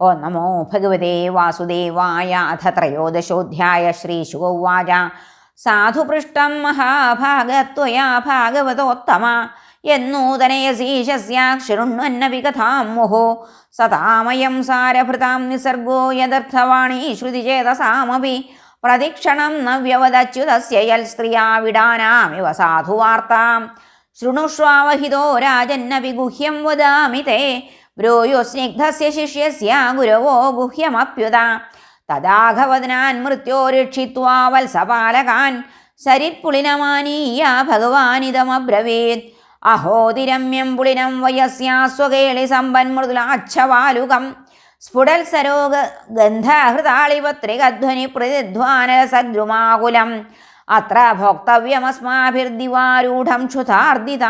ഓ നമോ ഭഗവതേ വാസുദേവായ അഥ ത്രയോദശോധ്യായ ശ്രീശുഗോവാച സാധുപൃഷ്ടം മഹാഭാഗത്വയാ ഭാഗവതോത്തമ. എന്നൂതനയസീശസ്യ വികഥാം കഥാം മുഹോ. സതാമയം സാരഭൃതാം നിസർഗോ യദർത്ഥവാണീ ശ്രുതിചേതസാമപി പ്രതിക്ഷണം നവ്യവദച്യുതസ്യ യൽ സ്ത്രിയാ വിടാനാമിവ സാധുവാർത്താം. ശൃണുഷ്വാവഹിതോ രാജന്ന വിഗുഹ്യം വദാമി തേ. ബ്രൂയോ സ്നിഗ്ധസ്യ ശിഷ്യസ്യ ഗുരവോ ഗുഹ്യമപ്യുത. തദാഘവദനാൻ മൃത്യോരക്ഷിത്വാ വത്സപാലകാൻ. സരിത്പുളിനമാനീയ ഭഗവാനിതമബ്രവീത്. അഹോതിരമ്യം പുളിനം വയസ്യാസ്വകേളി സമ്പന്മൃദുലാച്ഛവാലുകം. സ്ഫുടത്സരോഗ ഗന്ധഹൃതാളിപത്രികധ്വനി പ്രതിധ്വാന സദ്രുമാകുലം അത്ര ഭോക്തവ്യമസ്മാഭിർദിവാരൂഢം ക്ഷുതാർദിത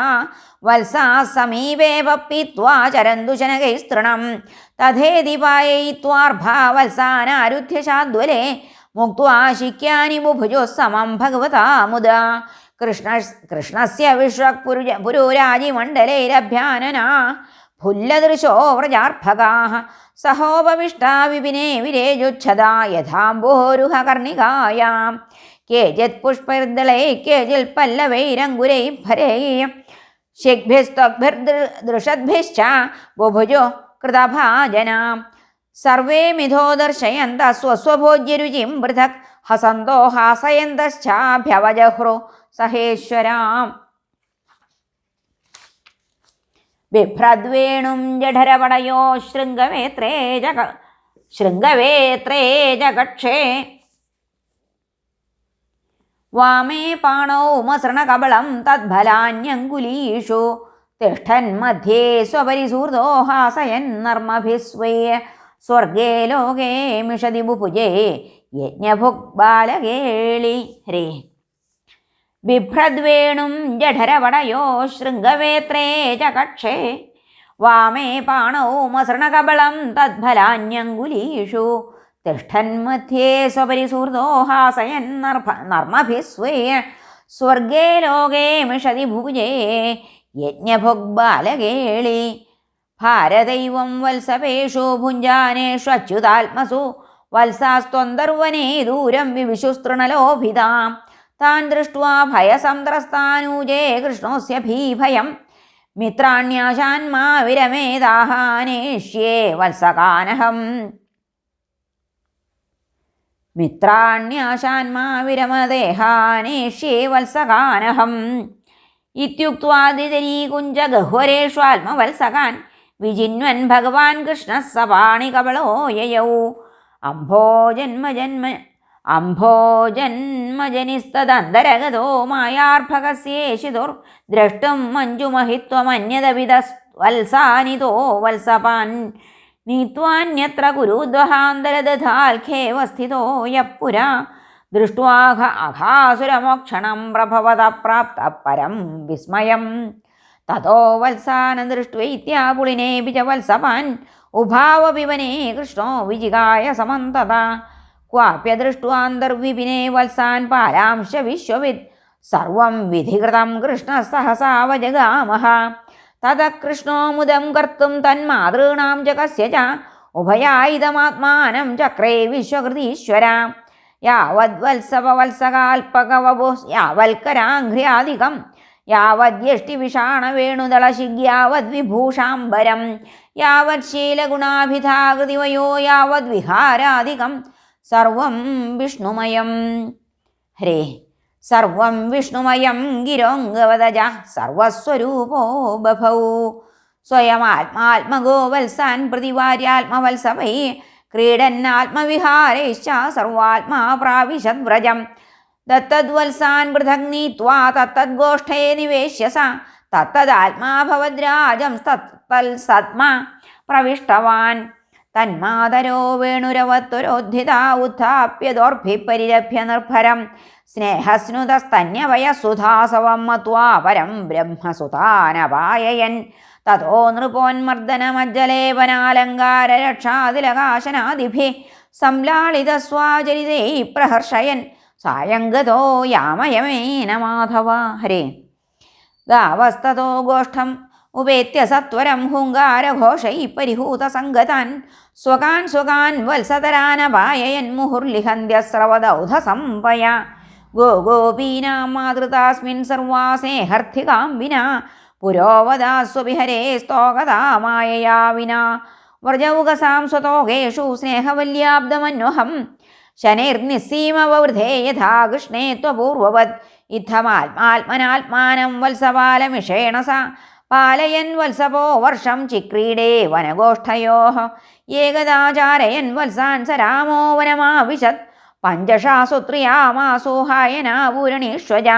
വത്സാ സമീപേ വപ്പിത്വാ ചരന്തു ശനകൈസ്തൃണം തഥേതി പായയിത്വാർഭാ വത്സാനാരുധ്യശാദ്വലെ മുക്വാ ശിക്യാനി ബുഭുജോ സമം ഭഗവതാ മുദ. കൃഷ്ണ കൃഷ്ണസ്യ വിശ്വപുരുജ പുരോരാജിമണ്ഡലൈരഭ്യാനന ഫുല്ലദൃശോ വ്രജാർഭകാ. സഹോപവിഷ്ടാ വിപിനെ വിരേജുച്ഛദാ. യഥാംബോരുഹ കേചിത് പുഷ്പൈർദളൈ കേചിൽ പല്ലവൈരങ്കുരൈ ഭരൈ ശിഗ്ഭിസ്ത്വഗ്ഭിർദൃഷദ്ഭിശ്ച ബുഭുജോ കൃതഭാജനാം സർവേ മിഥോ ദർശയന്ത സ്വസ്വഭോജ്യരുചിം പൃഥക് ഹസന്തോ ഹാസയന്തശ്ചാഭ്യവജഹ്രു സഹേശ്വരാം ബിഭ്രദ്വേണും ജഠരപടയോ ശൃംഗവേത്രേ ജഗ ശൃംഗവേത്രേ ജഗക്ഷേ വാമേ പാണൗ മസൃണകബളം തദ്ഫലാന്യങ്കുലീഷു തിഷ്ഠൻ മധ്യേ സ്വപരിസൂർദോ ഹാസയൻ നർമ്മഭിസ്വേ. സ്വർഗേ ലോകേ മിഷതി ബുഭുജേ യജ്ഞഭുക് ബാലകേളി ഹരേ. ബിഭ്രദ്വേണും ജഠരവടയോ ശൃംഗവേത്രേ ച കക്ഷേ വാമേ പാണൗ മസൃണകബളം തദ്ഫലാന്യങ്കുലീഷു തിഷ്ഠന്മധ്യേ സ്വപരിസൂർദോ ഹാസയൻ നർഭ നർമ്മഭിസ്വേ സ്വർഗേ ലോകേ മിഷതി ഭുജേ യജ്ഞഭുഗ്ബാലകേളി ഭാരദൈവം വത്സപേഷു ഭുഞ്ജാനേഷു അച്യുതാത്മസു വത്സാസ്ത്വന്തർവനേ ദൂരം വിവിശുസ്തൃണലോഭിതാം. താൻ ദൃഷ്ട്വാ ഭയസന്ത്രസ്താനൂജേ കൃഷ്ണോസ്യ ഭീഭയം മിത്രാണ്യാശാന്മാ വിരമേദാഹാനേഷ്യേ വത്സകാനഹം. മിത്രാണ്യാശാന്മാ വിരമദേഹാനേഷ്യേ വത്സകാനഹം ഇത്യുക്വാദിതരീകുഞ്ച ഗഹ്വരേഷ്വാത്മവത്സകാൻ വിജിന്വൻ ഭഗവാൻ കൃഷ്ണ സപാണി കവളോ യയൗ അംഭോ അംഭോജന്മജനിസ്തദന്തരഗതോ മായാർഭകസ്യേശിതുർ ദ്രഷ്ടും മഞ്ജുമഹിത്വമന്യതവിധവത്സാനിതോ വത്സപാൻ. നീത്വാന്യത്ര കുരുദ്വഹാന്തരദധാൽഖേവ സ്ഥിതോ യപ്പുര ദൃഷ്ട്വാഘ അഘാസുരമോക്ഷണം പ്രഭവത പ്രാപ്ത പരം വിസ്മയം തതോ വത്സാന ദൃഷ്ട്വൈത്യാപുളിനേപി ബിജവത്സവാൻ ഉഭാവപിവനെ കൃഷ്ണോ വിജികായ സമന്തത ക്വാപ്യദൃഷ്ട്വാന്തർവിപിനെ വത്സാൻ പാരാംശ വിശ്വവിത് സർവം വിധികൃതം കൃഷ്ണ സഹസാവജഗാമഹ തത കർത്തും തന്മാതൃണാം ച കസ്യ ച. ഉഭയായുധമാത്മാനം ചക്രേ വിശ്വകൃതീശ്വര. യാവദ്വത്സവത്സകാൽപകവപോ യാവൽക്കരാഘ്രിയാധികം യാവദ്യഷ്ടിവിഷാണവേണുദളശിഗ്യാവദ്വിഭൂഷാംബരം യാവത് ശീലഗുണാഭിധാകൃതിവയോ യാവദ്വിഹാരാധികം. സർവം വിഷ്ണുമയം. ഹരേ. സർവം വിഷ്ണുമയം ഗിരോംഗവതജ സർവസ്വരൂപോ ബഭൗ. സ്വയമാത്മാത്മഗോ വത്സാൻ പ്രതിവാര്യാത്മവത്സവൈ ക്രീഡന്നാത്മവിഹാരേശ്ച സർവാത്മാ പ്രാവിശദ്വ്രജം ദത്തദ്വത്സാൻ പൃഥക് നീത്വാ തദ്ഗോഷ്ഠേ നിവേശ്യ സ തത്തദാത്മാ ഭവദ്രാജം സത്മാ പ്രവിഷ്ടവാൻ. തന്മാതരോ വേണുരവത്തൊരോദ്ധിതാ ഉത്ഥാപ്യ ദോർഭി പരിരഭ്യ നിർഭരം സ്നേഹസ്നുതസ്തന്യവയസുധാസവം മത്വാ പരം ബ്രഹ്മസുതാനപായയൻ തതോ നൃപോന്മർദ്ദനമജ്ജലേപനാലങ്കാരരക്ഷാതിലകാശനാദിഭി സംലാളിതസ്വാചരിതൈ പ്രഹർഷയൻ. സായംഗതോ യാമയമേന മാധവ ഹരേ. ഗാവസ്തോ ഗോഷ്ഠം ഉപേത്യ സത്വരം ഹുങ്കാരഘോഷൈ പരിഹൂതസംഗതാൻ സ്വകാൻ സ്വകാൻ വത്സതരാനപായയൻ മുഹുർലിഹന്ധ്യസ്രവദൗധസംപയ ഗോ ഗോപീനാം മാതൃതാസ്മിൻ സർവാസേഹർത്ഥികാം വിനാ. പുരോവദാസ്വവിഹരേ സ്തോകതാമായയാ വിനാ. വ്രജൗകസാം സ്വതോകേഷു സ്നേഹവല്യാബ്ദമന്വഹം. ശനൈർനിസ്സീമവൃധേ യഥാ കൃഷ്ണേ ത്വപൂർവവത് ഇത്തമാത്മാത്മനാത്മാനം വത്സപാലമിഷേണ സ പാലയൻ വത്സവോ വർഷം ചിക്രീഡേ വനഗോഷ്ഠയോ ഏകദാചാരയൻ വത്സാൻ സരാമോ വനമാവിശത്. പഞ്ചഷാസുത്രിയാമാസോഹായനാപൂരണീഷ്വജ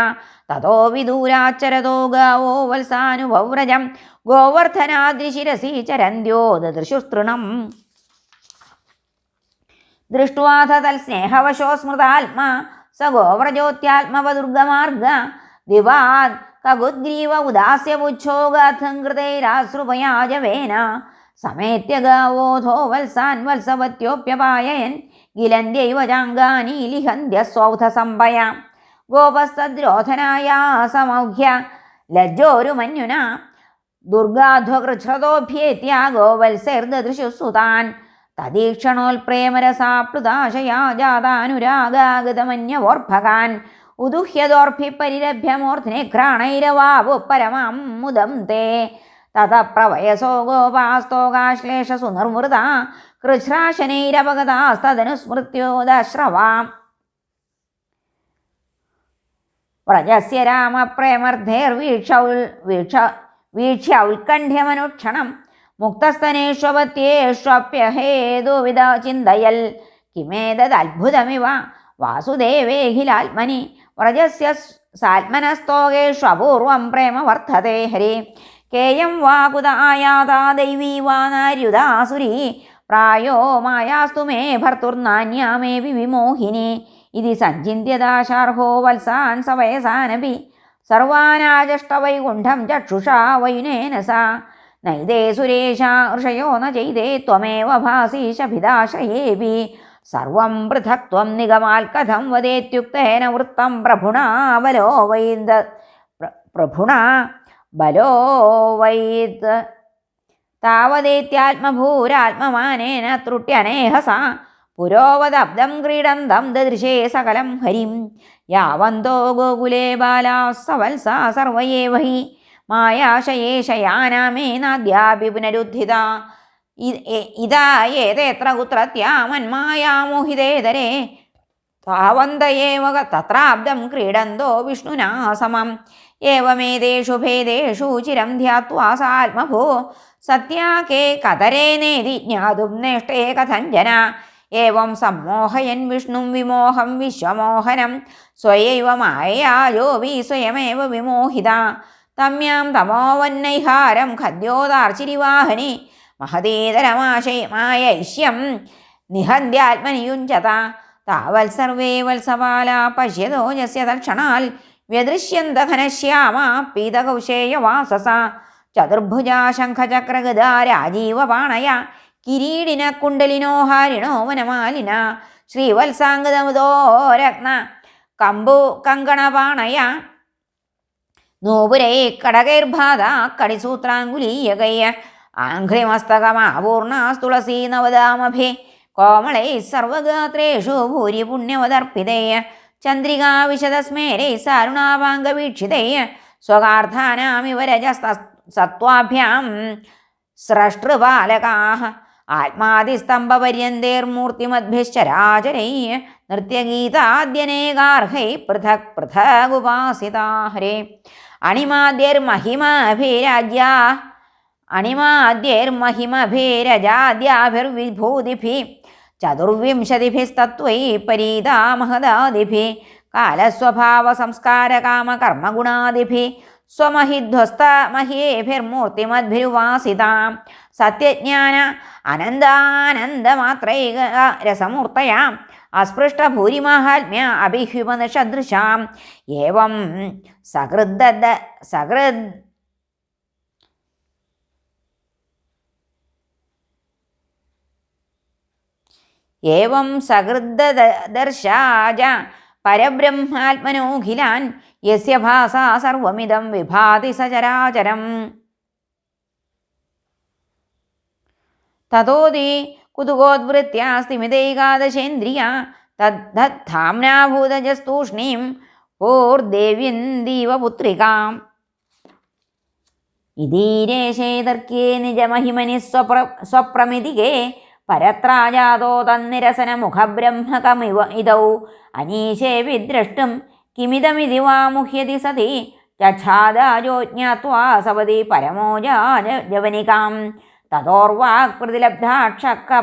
തതോ വിദൂരാച്ചരതോ ഗാവോ വത്സാനുഭവ്രജം ഗോവർദ്ധനാദ്രിശിരസി ചരന്ത്യോ ദൃശുസ്തൃണം ദൃഷ്ട്വാഥ തൽസ്നേഹവശോ സ്മൃതാത്മാ. സ ഗോവ്രജോത്യാത്മവദുർഗമാർഗ ദിവാത് കകുദ്ഗ്രീവ ഉദാസ്യപുച്ഛോഗാഥം കൃതൈരാശ്രുപയാജവേന സമേത്യ ഗാവോധോ വത്സാൻ വത്സവത്യോപ്യപായയൻ ഗിലന്ത്യൈവ ചാങ്കാനി ഗോപസ്തദ്രോധനായ ഗോപസ്തദ്രോധനായാസമൗഹ്യ ലജ്ജോരുമന്യുന. ദുർഗാധ്വകൃച്ഛ്രതോഭ്യേത്യ ഗോവത്സൈർദൃശുസുതാൻ തദീക്ഷണോൽപ്രേമരസാപ്ലുതാശയാ ജാതാനുരാഗാഗതമന്യവോർഭകാൻ ഉദുഹ്യദോർഭി പരിരഭ്യമൂർധ്നിഘ്രാണൈരവാവു പരമാം മുദം തേ തത പ്രവയസോ ഗോപാസ്തോകാശ്ലേഷ സുനിർമൃത കൃച്ഛ്രാശനൈരപഗതാസ്തദനു സ്മൃത്യോദശ്രവാം. വ്രജസ്യ രാമപ്രേമർദ്ധേർവീക്ഷ വീക്ഷ വീക്ഷ്യ ഉത്കണ്ഠ്യമനുക്ഷണം മുക്തസ്തനേഷ്വപത്യേഷ്വപ്യഹേതുവിധ ചിന്തയൽ. കിമേതദ്ഭുതമിവ വാസുദേവേഹിലാത്മനി വ്രജസ്യ സാത്മനസ്തോകേഷ്വപൂർവം പ്രേമ വർദ്ധതേ ഹരി കേയം വാകുത ആയാതാ ദൈവീ വാ നാര്യുദാസുരീ പ്രായോ മായാസ്തു മേ ഭർത്തുർനാന്യാമേവി വിമോഹിനി ഇതി സഞ്ചിന്യതാശാർഹോ വത്സാൻ സവയസാനപി സർവാനാജഷ്ടവൈകുണ്ഠം ചക്ഷുഷാ വയുനേന സാ നൈതേ സുരേഷ ഋഷയോ ന ചെയ്തേ ത്വമേവ ഭാസീശഭിതാശ്രയേപി സർവം പൃഥക്വം നിഗമാൽ കഥം വദേത്യുക്തേന വൃത്തം പ്രഭുണാവലോ വൈദ. പ്രഭുണ ബലോ വൈദ്. താവദേത്യാത്മഭൂരാത്മമാനേന ത്രുട്യനേഹസ. പുരോവദബ്ദം ക്രീഡന്തം ദദൃശേ സകലം ഹരിം. യാവന്തോ ഗോകുലേ ബാലാ സർവയേ വഹി ഹി മായാശയേശയാനാമേനാദ്യാപി പുനരുദ്ധിത. ഇതാ ഏതേത്ര കുത്രത്യാമന്മായാമോഹിതേതരേ താവന്തയേവ തത്രാബ്ദം ക്രീഡന്തോ വിഷ്ണുനാ സമം ഏവമേതേഷു ഭേദേഷു ചിരം ധ്യാത്വാ സാത്മഭോ. സത്യാകേ കതരേ നേതി ജ്ഞാതും നേഷ്ടേ കഥഞ്ജന. ഏവം സമ്മോഹയൻ വിഷ്ണും വിമോഹം വിശ്വമോഹനം. സ്വയൈവ മായയാജോവി സ്വയമേവ വിമോഹിത. തമ്യാം തമോവന്നൈഹാരം ഖദ്യോദാർച്ചിരിവാഹനി. മഹതീതരമാശയ നിഹന്ത്യാത്മനിയുഞ്ചത. നിഹന്ത്യാത്മനിയുഞ്ജത താവൽ സർവേ വത്സപാല പശ്യതോ യസ്യ തൽക്ഷണാൽ വ്യദൃശ്യന്ത ഘനശ്യാമ പീതകൗശേയവാസസ ചതുർഭുജാ ശംഖചക്രഗദാ രാജീവപാണയ കിരീടിന കുണ്ടലിനോ ഹാരിണോ വനമാലിന. ശ്രീവത്സാംഗതമുദോ രത്ന കമ്പു കങ്കണപാണയ. നൂപുരൈ കടകൈർഭാത കടിസൂത്രാങ്കുലീയകയ്യ ആഘ്രിമസ്തകമാപൂർണാസ്തുളസീ നവദാമഭേ കോമളൈ സർവഗാത്രേഷു ഭൂരി പുണ്യമതർപ്പിതേയ ചന്ദ്രികാ വിശദസ്മേരൈ സാരുണാപാംഗവീക്ഷിതൈ സ്വകാർത്ഥാനാമിവ രജസ്ത സത്വാഭ്യാം സ്രഷ്ടൃപാലകാः ആത്മാതിസ്തംഭപര്യന്തേർമൂർത്തിമദ്ഭിശ്ചരാചരൈ നൃത്യഗീതാദ്യനേകാർഹൈ പൃഥക് പൃഥകുപാസിതാഹരേ അണിമാദ്യർമഹിമഭിരാജ്യാ അണിമാദ്യൈർമഹിമഭിരജാദ്യാഭിർവിഭൂതിഭിः ചതുർവിംശതിഭിസ്തത്വൈ പരീതാ മഹദാദിഭിः സ്വമഹിധ്വസ്ത മഹ്യേഭിർമൂർത്തിമദ്ഭിരുവാസിതാം സത്യജ്ഞാന അനന്താനന്ദമാത്രൈക രസമൂർത്തയാം അസ്പൃഷ്ടഭൂരിമാഹാത്മ്യ അഭിഹ്യുപനിഷദൃശാം ഏവം സഹൃദ സകൃദ് ഏവം സഹൃദർശാജ പരബ്രഹ്മാത്മനോഖിലാൻ യസ്യ ഭാസാ സർവമിദം വിഭാതി സചരാചരം. തതോതി കുതുകോദ്വൃത്യ സ്ഥിമിതൈകാദശേന്ദ്രിയ തദ്ധാംനാഭൂതജസ്തൂഷ്ണീം പൂർദേവ്യന്തീവ പുത്രികാം ഇതീരേശേതർക്യേ നിജമഹിമനി സ്വപ്ര സ്വപ്രമിതികേ പരത്രാജാതോ തന്നിരസന മുഖബ്രഹ്മകമിവ ഇതൗ. അനീശേ വിദ്രഷ്ടും കിമിതമിതി വാ മുഹ്യതി സതി. ചാദാജോജ്ഞാത്വാ സവതി പരമോജാജവനികാം തതോർവാക്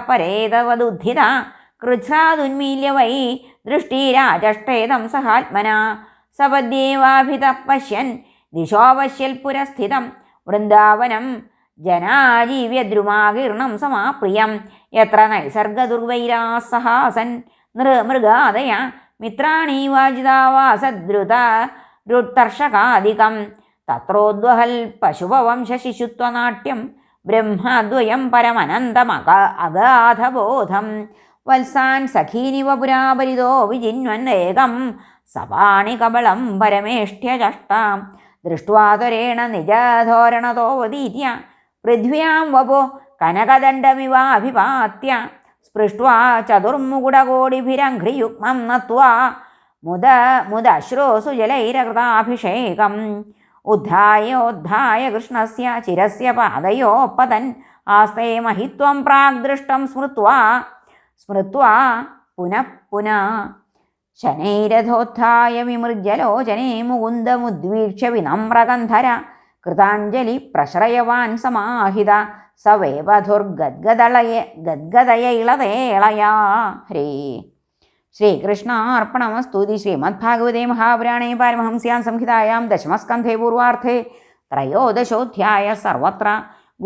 പരേതവദുദ്ധിത കൃച്ഛ്രാദുന്മീല്യ വൈ ദൃഷ്ടിരാജഷ്ടേതം സഹാത്മന. സപദ്യേവാഭിത പശ്യൻ ദിശോവശ്യൽ പുരസ്ഥിതം വൃന്ദാവനം ജനാജീവ്യദ്രുമാകീർണം സമാപ്രിയം. എത്ര നൈസർഗദുർവൈരാസഹാസൻ നൃമൃഗാദയ മൃഗാദയ മിത്രാണീവാജിതാവാസദ്രുത രുത്തർഷകാദികം തത്രോദ്വഹൽ പശുപവംശശിശുത്വനാട്യം ബ്രഹ്മദ്വയം പരമനന്തമക അഗാധബോധം. വത്സാൻ സഖീനിവ പുരാപരിതോ വിജിന്വന്നേകം പരമേഷ്ട്യ ചഷ്ടാം ദൃഷ്ടരേണ നിജധോരണതോ നിജധോരണതോവതീര്യ പൃഥ്വ്യാം വപോ കനകദണ്ഡമിവാഭിപാത്യ സ്പൃഷ്ട്വാ ചതുർമുകുടകോടിഭിരഘ്രിയുഗ്മം നത്വാ. മുദ മുദശ്രോസു ജലൈരകൃതാഭിഷേകം. ഉദ്ധായോദ്ധായ കൃഷ്ണസ്യ ചിരസ്യ പാദയോ പതൻ ആസ്തേ മഹിത്വം പ്രാഗ്ദൃഷ്ടം സ്മൃത്വാ. സ്മൃത്വാ പുനഃ പുന. ശനൈരഥോത്ഥായ വിമൃജലോചനേ മുകുന്ദമുദ്വീക്ഷ്യ വിനമ്രകന്ധര കൃതാഞ്ജലി പ്രശ്രയവാൻ സമാഹിത. സവേവധുർഗദ്ഗദളയ ഗദ്ഗദയ ഇളതേളയാ ഹരേ. ശ്രീകൃഷ്ണാർപ്പണമസ്തുതി ശ്രീമദ്ഭാഗവതേ മഹാപുരാണേ പാരമഹംസ്യാം സംഹിതായാം ദശമസ്കന്ധേ പൂർവാർത്ഥേ ത്രയോദശോധ്യായ സർവത്ര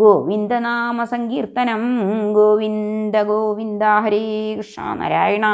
ഗോവിന്ദനാമസങ്കീർത്തനം. ഗോവിന്ദ ഗോവിന്ദ ഹരേ കൃഷ്ണ നാരായണ